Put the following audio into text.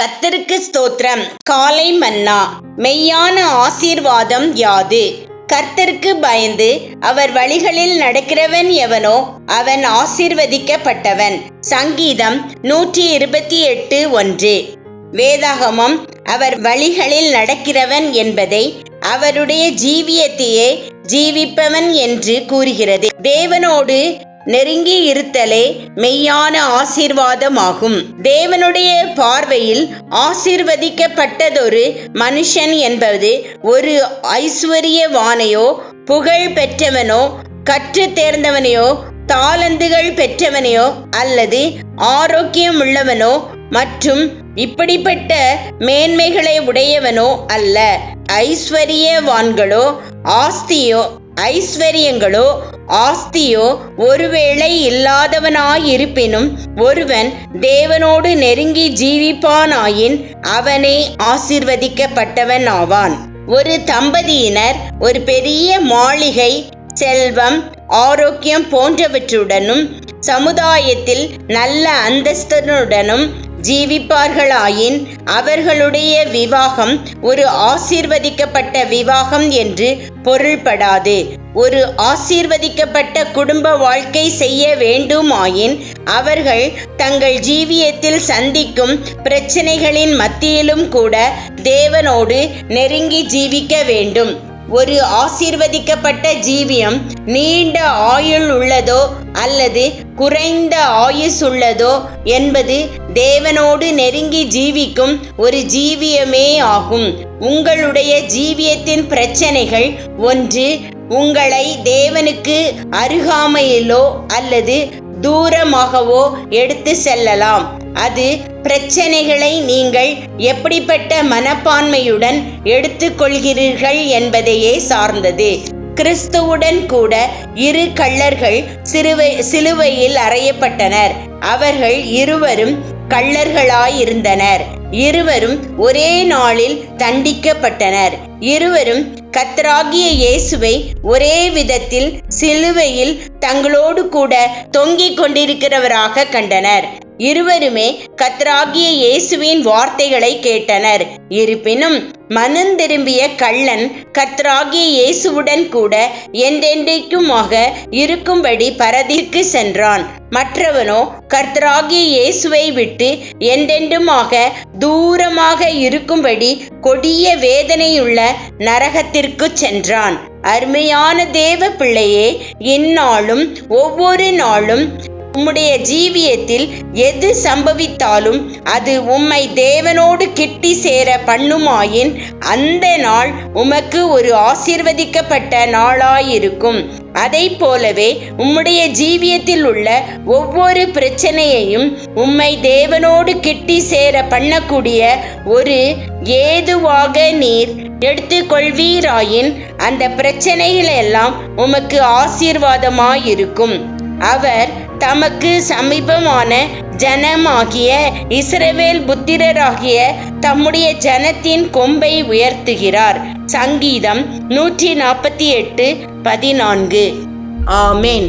கத்தருக்கு ஸ்தோத்திரம். காலை மன்னா. மெய்யான ஆசீர்வாதம் யாது? கர்த்தருக்கு பயந்து அவர் வழிகளில் நடக்கிறவன் எவனோ அவன் ஆசீர்வதிக்கப்பட்டவன். சங்கீதம் நூற்றி இருபத்தி எட்டு ஒன்று. வேதாகமம் அவர் வழிகளில் நடக்கிறவன் என்பதை அவருடைய ஜீவியத்தையே ஜீவிப்பவன் என்று கூறுகிறது. தேவனோடு நெருங்கி இருத்தலே மெய்யான ஆசீர்வாதமாகும். தேவனுடைய பார்வையில் ஆசீர்வதிக்கப்பட்டதொரு மனுஷன் என்பது ஒரு ஐஸ்வர்யவானையோ புகழ் பெற்றவனோ கற்று தேர்ந்தவனையோ தாளந்துகள் பெற்றவனையோ அல்லது ஆரோக்கியம் உள்ளவனோ மற்றும் இப்படிப்பட்ட மேன்மைகளை உடையவனோ அல்ல. ஐஸ்வர்யவான்களோ ஆஸ்தியோ ஐஸ்வர்யங்களோ ஆஸ்தியோ ஒருவேளை இல்லாதவனாயிருப்பினும் ஒருவன் தேவனோடு நெருங்கி ஜீவிப்பானாயின் அவனே ஆசிர்வதிக்கப்பட்டவன் ஆவான். ஒரு தம்பதியினர் ஒரு பெரிய மாளிகை செல்வம் ஆரோக்கியம் போன்றவற்றுடனும் சமுதாயத்தில் நல்ல அந்தஸ்தனுடனும் ஜீவிப்பார்களாயின் அவர்களுடைய விவாகம் ஒரு ஆசீர்வதிக்கப்பட்ட விவாகம் என்று பொருள்படாது. ஒரு ஆசீர்வதிக்கப்பட்ட குடும்ப வாழ்க்கை செய்ய வேண்டுமாயின் அவர்கள் தங்கள் ஜீவியத்தில் சந்திக்கும் பிரச்சனைகளின் மத்தியிலும் கூட தேவனோடு நெருங்கி ஜீவிக்க வேண்டும். ஒரு ஆசிர்வதிக்கப்பட்ட ஜீவியம் நீண்ட ஆயுள் உள்ளதோ அல்லது குறைந்த ஆயுஸ் உள்ளதோ என்பது தேவனோடு நெருங்கி ஜீவிக்கும் ஒரு ஜீவியமே ஆகும். உங்களுடைய ஜீவியத்தின் பிரச்சனைகள் ஒன்று உங்களை தேவனுக்கு அருகாமையிலோ அல்லது தூரமாகவோ எடுத்து செல்லலாம். அது பிரச்சனைகளை நீங்கள் எப்படிப்பட்ட மனப்பான்மையுடன் எடுத்துக்கொள்கிறீர்கள் என்பதையே சார்ந்தது. கிறிஸ்துவுடன் கூட இரு கள்ளர்கள் சிறுவை சிலுவையில் அறையப்பட்டனர். அவர்கள் இருவரும் கள்ளர்களாயிருந்தனர். இருவரும் ஒரே நாளில் தண்டிக்கப்பட்டனர். இருவரும் கத்தராகிய இயேசுவை ஒரே விதத்தில் சிலுவையில் தங்களோடு கூட தொங்கிக் கொண்டிருக்கிறவராக கண்டனர். இருவருமே கத்ராகிய இயேசுவின் வார்த்தைகளை கேட்டனர். இருப்பினும் மனம் திரும்பிய கள்ளன் கத்ராகிய இயேசுவுடன் கூட என்றென்றைக்குமாக இருக்கும்படி பரதிக்கு சென்றான். மற்றவனோ கர்த்தராகிய இயேசுவை விட்டு என்றென்றுமாக தூரமாக இருக்கும்படி கொடிய வேதனையுள்ள நரகத்திற்கு சென்றான். அருமையான தேவ பிள்ளையே இந்நாளும் ஒவ்வொரு நாளும் உம்முடைய ஜீவியத்தில் எது சம்பவித்தாலும் அது உம்மை தேவனோடு கிட்டி சேர பண்ணுமாயின் அந்த நாள் உமக்கு ஒரு ஆசீர்வதிக்கப்பட்ட நாளாயிருக்கும். அதை போலவே உம்முடைய ஜீவியத்தில் உள்ள ஒவ்வொரு பிரச்சனையையும் உம்மை தேவனோடு கிட்டி சேர பண்ணக்கூடிய ஒரு ஏதுவாக நீர் எடுத்துக்கொள்வீராயின் அந்த பிரச்சனைகள் எல்லாம் உமக்கு ஆசீர்வாதமாயிருக்கும். அவர் தமக்கு சமீபமான ஜனமாகிய இஸ்ரவேல் புத்திரராகிய தம்முடைய ஜனத்தின் கொம்பை உயர்த்துகிறார். சங்கீதம் நூற்றி நாற்பத்தி எட்டு பதினான்கு. ஆமேன்.